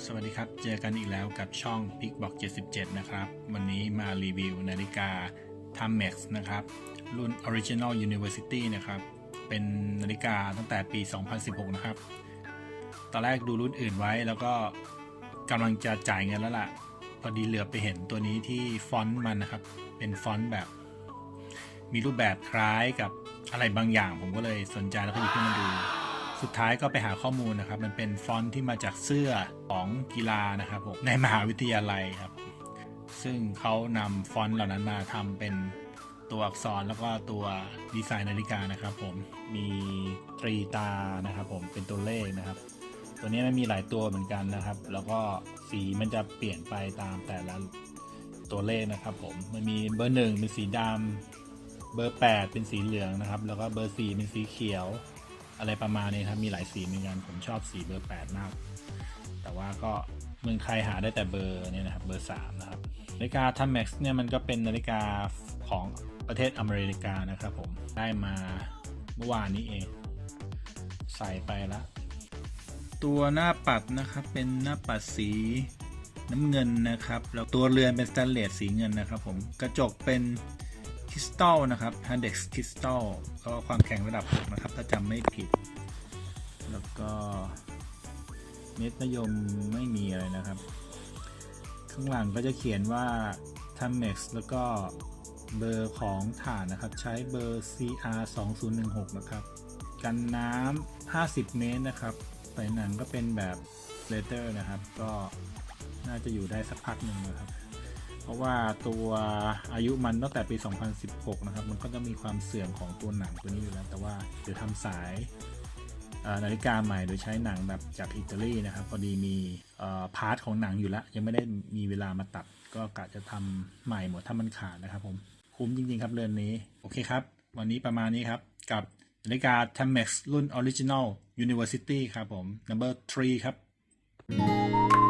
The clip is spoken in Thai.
สวัสดีครับ เจอกันอีกแล้วกับช่อง p i c b o x 77 นะครับ วันนี้มารีวิวนาฬิกา Timex นะครับ รุ่น Original University นะครับ เป็นนาฬิกาตั้งแต่ปี 2016 นะครับ ตอนแรกดูรุ่นอื่นไว้แล้วก็กำลังจะจ่ายเงินแล้วล่ะ พอดีเหลือไปเห็นตัวนี้ที่ฟอนต์มันนะครับ เป็นฟอนต์แบบ มีรูปแบบคล้ายกับอะไรบางอย่าง ผมก็เลยสนใจแล้วก็หยิบขึ้นมาดู สุดท้ายก็ไปหาข้อมูลนะครับ มันเป็นฟอนต์ที่มาจากเสื้อของกีฬานะครับผมในมหาวิทยาลัยครับ ซึ่งเขานำฟอนต์เหล่านั้นมาทำเป็นตัวอักษรแล้วก็ตัวดีไซน์นาฬิกานะครับผมมีตรีตานะครับผมเป็นตัวเลขนะครับ ตัวนี้มันมีหลายตัวเหมือนกันนะครับ แล้วก็สีมันจะเปลี่ยนไปตามแต่ละตัวเลขนะครับผมมันมีเบอร์หนึ่งเป็นสีดำเบอร์ 8 เป็นสีเหลืองนะครับ แล้วก็เบอร์ 4 เป็นสีเขียว อะไรประมาณนี้ครับ มีหลายสีเหมือนกัน ผมชอบสีเบอร์ 8 มาก แต่ว่าก็เมืองไทยหาได้แต่เบอร์เนี่ยนะครับ เบอร์ 3 นะครับ นาฬิกา Timex เนี่ยมันก็เป็นนาฬิกาของประเทศอเมริกานะครับผม ได้มาเมื่อวานนี้เอง ใส่ไปละ ตัวหน้าปัดนะครับ เป็นหน้าปัดสีน้ำเงินนะครับ แล้วตัวเรือนเป็นสแตนเลสสีเงินนะครับผม กระจกเป็น คริสตัลนะครับ Handex คริสตัลก็ความแข็งระดับ 6 นะครับ ถ้าจำไม่ผิด แล้วก็เม็ดมะยมไม่มีอะไรนะครับ ข้างหลังก็จะเขียนว่า Timex แล้วก็เบอร์ของฐานนะครับ ใช้เบอร์ CR 2016นะครับ กันน้ำ 50 เมตรนะครับใส่หนังก็เป็นแบบเลเตอร์นะครับ ก็น่าจะอยู่ได้สักพักหนึ่งนะครับ เพราะว่าตัวอายุมันตั้งแต่ปี 2016 นะครับ มันก็จะมีความเสื่อมของตัวหนังตัวนี้อยู่แล้ว แต่ว่าเดี๋ยวทำสายนาฬิกาใหม่โดยใช้หนังแบบจากอิตาลีนะครับ พอดีมีพาร์ทของหนังอยู่แล้วยังไม่ได้มีเวลามาตัด ก็กะจะทำใหม่หมดถ้ามันขาดนะครับผมคุ้มจริงๆครับเรือนนี้ โอเคครับ วันนี้ประมาณนี้ครับ กับนาฬิกา Timex รุ่น Original University ครับผม number 3 ครับ